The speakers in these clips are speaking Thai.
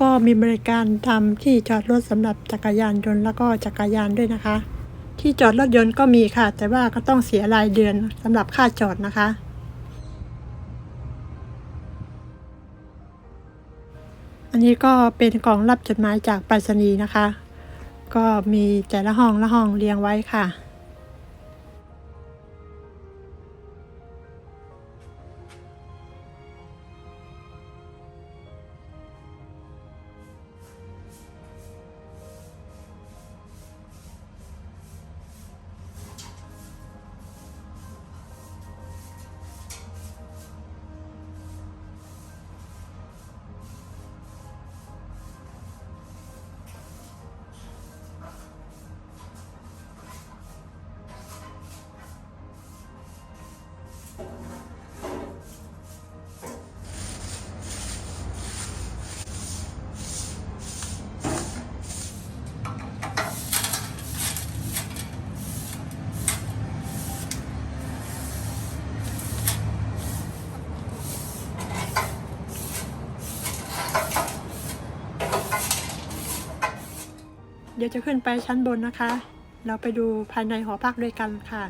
ก็มีบริการทำที่จอดรถสำหรับจักรยานยนต์แล้วก็จักรยานด้วยนะคะ ที่จอดรถยนต์ก็มีค่ะ แต่ว่าก็ต้องเสียรายเดือนสำหรับค่าจอดนะคะ อันนี้ก็เป็นกล่องรับจดหมายจากไปรษณีย์นะคะ ก็มีแต่ละห้องละห้องเรียงไว้ค่ะ ดี๋ยวจะขึ้นไปชั้นบนนะคะ เราไปดูภายในหอพักด้วยกันค่ะ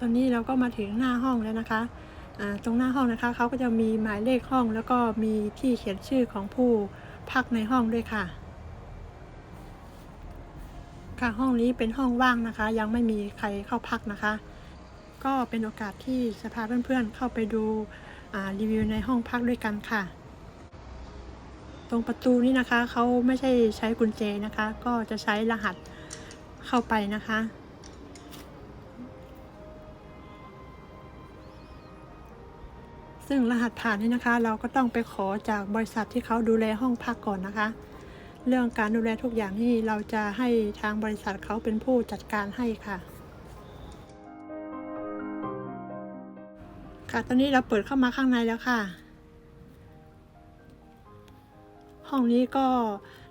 ตอนนี้เราก็มาถึงหน้าห้องแล้วนะคะ ตรงหน้าห้องนะคะ เขาก็จะมีหมายเลขห้อง แล้วก็มีที่เขียนชื่อของผู้พักในห้องด้วยค่ะ ค่ะห้องนี้เป็นห้องว่างนะคะ ยังไม่มีใครเข้าพักนะคะ ก็เป็นโอกาสที่จะพาเพื่อนๆเข้าไปดูรีวิวในห้องพักด้วยกันค่ะ ตรงประตูนี้นะคะเขาไม่ใช่ใช้กุญแจนะคะ ก็จะใช้รหัสเข้าไปนะคะ ซึ่งรหัสผ่านนี่นะคะ เราก็ต้องไปขอจากบริษัทที่เขาดูแลห้องพักก่อนนะคะ เรื่องการดูแลทุกอย่างนี่เราจะให้ทางบริษัทเขาเป็นผู้จัดการให้ค่ะ ค่ะตอนนี้เราเปิดเข้ามาข้างในแล้วค่ะ ห้องนี้ก็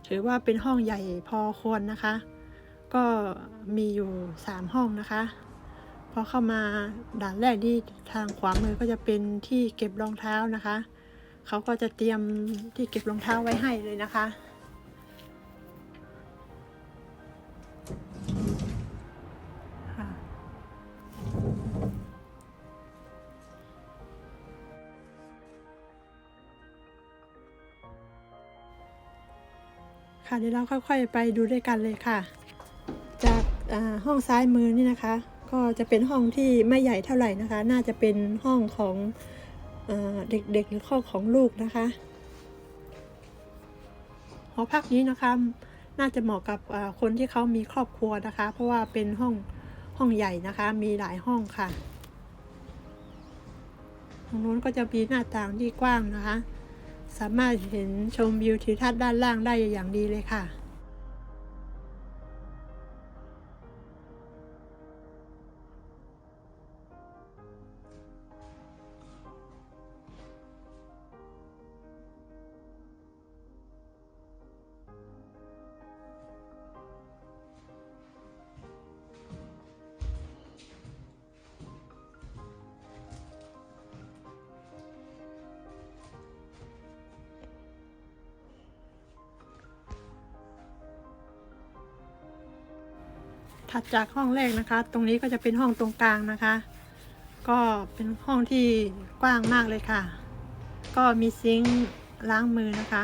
ถือว่าเป็นห้องใหญ่พอควรนะคะ ก็มีอยู่สามห้องนะคะ พอเข้ามาด่านแรกที่ทางขวามือก็จะเป็นที่เก็บรองเท้านะคะ เขาก็จะเตรียมที่เก็บรองเท้าไว้ให้เลยนะคะ ค่ะเดี๋ยวเราค่อยๆไปดูด้วยกันเลยค่ะ จากาห้องซ้ายมือนี่นะคะ ก็จะเป็นห้องที่ไม่ใหญ่เท่าไหร่นะคะ น่าจะเป็นห้องของเอเด็กๆหรือห้องของลูกนะคะ หอพักนี้นะคะ น่าจะเหมาะกับคนที่เขามีครอบครัวนะคะ เพราะว่าเป็นห้องห้องใหญ่นะคะ มีหลายห้องค่ะตรงนู้นก็จะมีหน้าต่างที่กว้างนะคะ สามารถเห็นชมวิวทิวทัศน์ด้านล่างได้อย่างดีเลยค่ะ ถัดจากห้องแรกนะคะ ตรงนี้ก็จะเป็นห้องตรงกลางนะคะ ก็เป็นห้องที่กว้างมากเลยค่ะ ก็มีซิงค์ล้างมือนะคะ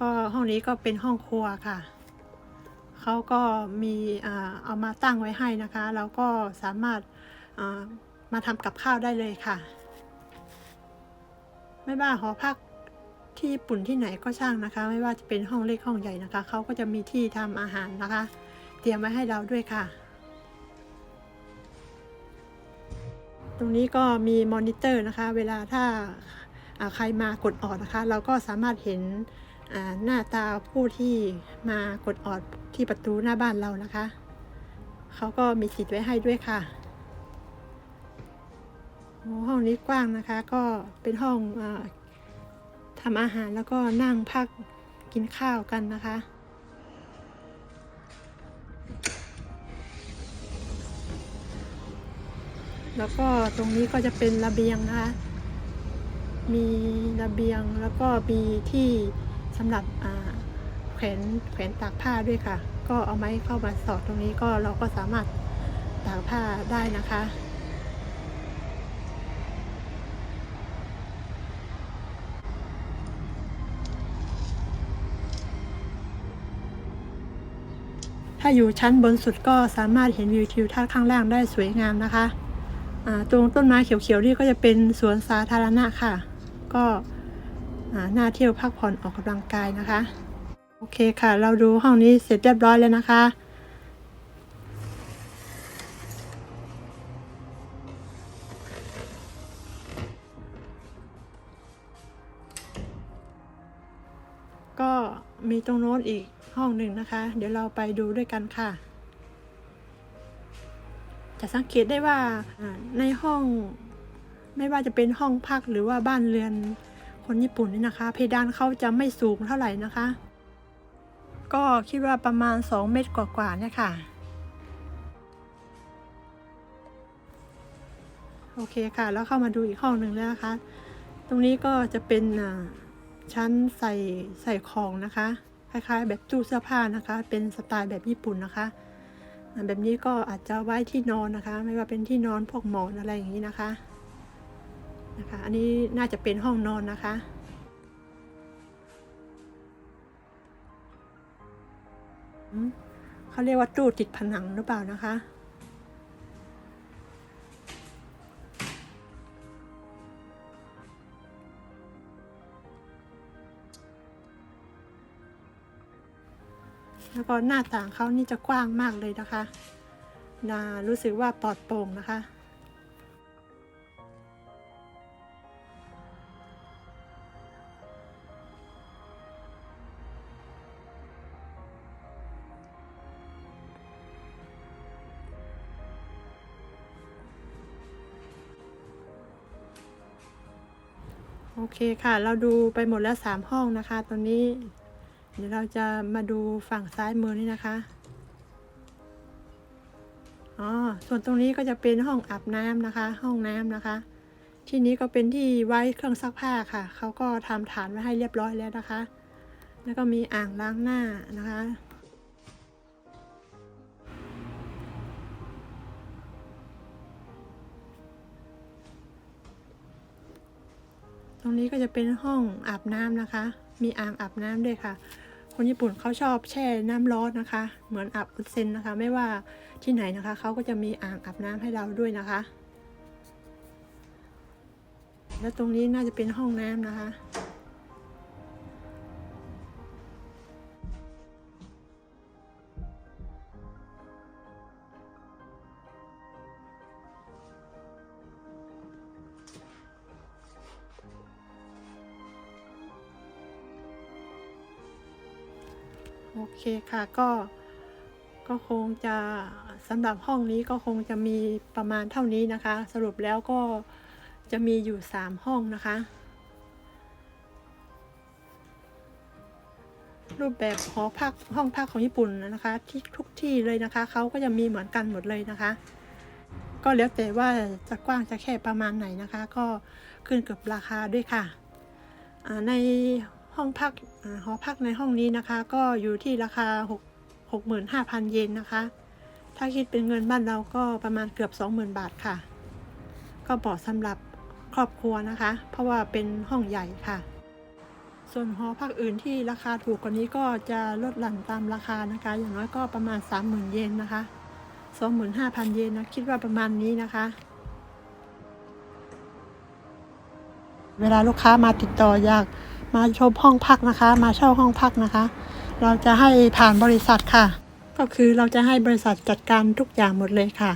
ก็ห้องนี้ก็เป็นห้องครัวค่ะเขาก็มีเอามาตั้งไว้ให้นะคะแล้วก็สามารถมาทำกับข้าวได้เลยค่ะ ไม่ว่าหอพักที่ญี่ปุ่นที่ไหนก็ช่างนะคะ ไม่ว่าจะเป็นห้องเล็กห้องใหญ่นะคะเขาก็จะมีที่ทำอาหารนะคะ เตรียมไว้ให้เราด้วยค่ะ ตรงนี้ก็มีมอนิเตอร์นะคะ เวลาถ้าใครมากดออดนะคะ เราก็สามารถเห็นหน้าตาผู้ที่มากดออดที่ประตูหน้าบ้านเรานะคะ เขาก็มีติดไว้ให้ด้วยค่ะห้องนี้กว้างนะคะ ก็เป็นห้องอทำอาหารแล้วก็นั่งพักกินข้าวกันนะคะ แล้วก็ตรงนี้ก็จะเป็นระเบียงนะคะ มีระเบียงแล้วก็มีที่สำหรับแขวนแขวนตากผ้าด้วยค่ะ ก็เอาไม้เข้ามาสอดตรงนี้ก็เราก็สามารถตากผ้าได้นะคะถ้าอยู่ชั้นบนสุดก็สามารถเห็นวิวทิวทัศน์ข้างล่างได้สวยงามนะคะ ตรงต้นไม้เขียวๆนี่ก็จะเป็นสวนสาธารณะค่ะ ก็น่าเที่ยวพักผ่อนออกกำลังกายนะคะ โอเคค่ะ เราดูห้องนี้เสร็จเรียบร้อยแล้วนะคะ ก็มีตรงโน้นอีกห้องหนึ่งนะคะ เดี๋ยวเราไปดูด้วยกันค่ะ จะสังเกตได้ว่าในห้องไม่ว่าจะเป็นห้องพักหรือว่าบ้านเรือนคนญี่ปุ่นนี่นะคะ เพดานเขาจะไม่สูงเท่าไหร่นะคะ ก็คิดว่าประมาณ 2 เมตรกว่าๆเนี่ยค่ะ โอเคค่ะ แล้วเข้ามาดูอีกห้องหนึ่งแล้วนะคะ ตรงนี้ก็จะเป็นชั้นใส่ใส่ของนะคะ คล้ายๆ แบบตู้เสื้อผ้านะคะ เป็นสไตล์แบบญี่ปุ่นนะคะ แบบนี้ก็อาจจะไว้ที่นอนนะคะ ไม่ว่าเป็นที่นอนพวกหมอนอะไรอย่างนี้นะคะนะคะ อันนี้น่าจะเป็นห้องนอนนะคะเขาเรียกว่าตู้ติดผนังหรือเปล่านะคะ แล้วก็หน้าต่างเขานี่จะกว้างมากเลยนะคะนารู้สึกว่าปลอดโปร่งนะคะโอเคค่ะ เราดูไปหมดแล้วสามห้องนะคะ ตอนนี้ เดี๋ยวเราจะมาดูฝั่งซ้ายมือนี่นะคะอ๋อส่วนตรงนี้ก็จะเป็นห้องอาบน้ำนะคะ ห้องน้ำนะคะ ที่นี้ก็เป็นที่ไว้เครื่องซักผ้าค่ะเขาก็ทำฐานไว้ให้เรียบร้อยแล้วนะคะ แล้วก็มีอ่างล้างหน้านะคะตรงนี้ก็จะเป็นห้องอาบน้ำนะคะ มีอ่างอาบน้ำด้วยค่ะ คนญี่ปุ่นเขาชอบแช่น้ำร้อนนะคะ เหมือนอาบอุเซ็นนะคะ ไม่ว่าที่ไหนนะคะเขาก็จะมีอ่างอาบน้ำให้เราด้วยนะคะ แล้วตรงนี้น่าจะเป็นห้องน้ำนะคะ โอเคค่ะก็ก็คงจะสำหรับห้องนี้ก็คงจะมีประมาณเท่านี้นะคะ สรุปแล้วก็จะมีอยู่ 3 ห้องนะคะ รูปแบบหอพักห้องพักของญี่ปุ่นนะคะ ที่ทุกที่เลยนะคะเขาก็จะมีเหมือนกันหมดเลยนะคะ ก็แล้วแต่ว่าจะกว้างจะแค่ประมาณไหนนะคะ ก็ขึ้นกับราคาด้วยค่ะใน ห้องพักอหอพักในห้องนี้นะคะ ก็อยู่ที่ราคา 6 65,000 เยนนะคะ ถ้าคิดเป็นเงินบ้านเราก็ประมาณเกือบ 20,000 บาทค่ะ ก็เหมาะสำหรับครอบครัวนะคะ เพราะว่าเป็นห้องใหญ่ค่ะ ส่วนหอพักอื่นที่ราคาถูกกว่านี้ก็จะลดหลั่นตามราคานะคะ อย่างน้อยก็ประมาณ 30,000 เยนนะคะ 25,000 เยนนะคิดว่าประมาณนี้นะคะ เวลาลูกค้ามาติดต่ออยากมาชมห้องพักนะคะ มาเช่าห้องพักนะคะ เราจะให้ผ่านบริษัทค่ะ ก็คือเราจะให้บริษัทจัดการทุกอย่างหมดเลยค่ะ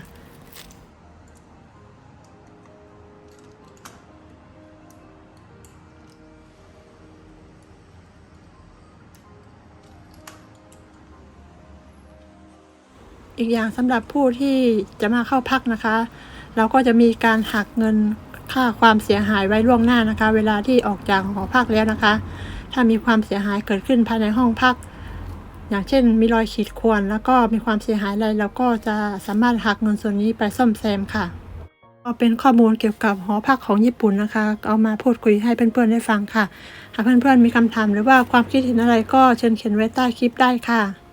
อีกอย่างสำหรับผู้ที่จะมาเข้าพักนะคะ เราก็จะมีการหักเงิน ค่าความเสียหายไว้ล่วงหน้านะคะ เวลาที่ออกจากหอพักแล้วนะคะ ถ้ามีความเสียหายเกิดขึ้นภายในห้องพัก อย่างเช่น มีรอยขีดข่วนแล้วก็มีความเสียหายอะไรเราก็จะสามารถหักเงินส่วนนี้ไปซ่อมแซมค่ะก็เป็นข้อมูลเกี่ยวกับหอพักของญี่ปุ่นนะคะ เอามาพูดคุยให้เพื่อนๆได้ฟังค่ะ หากเพื่อนๆมีคำถามหรือว่าความคิดเห็นอะไรก็เชิญเขียนไว้ใต้คลิปได้ค่ะ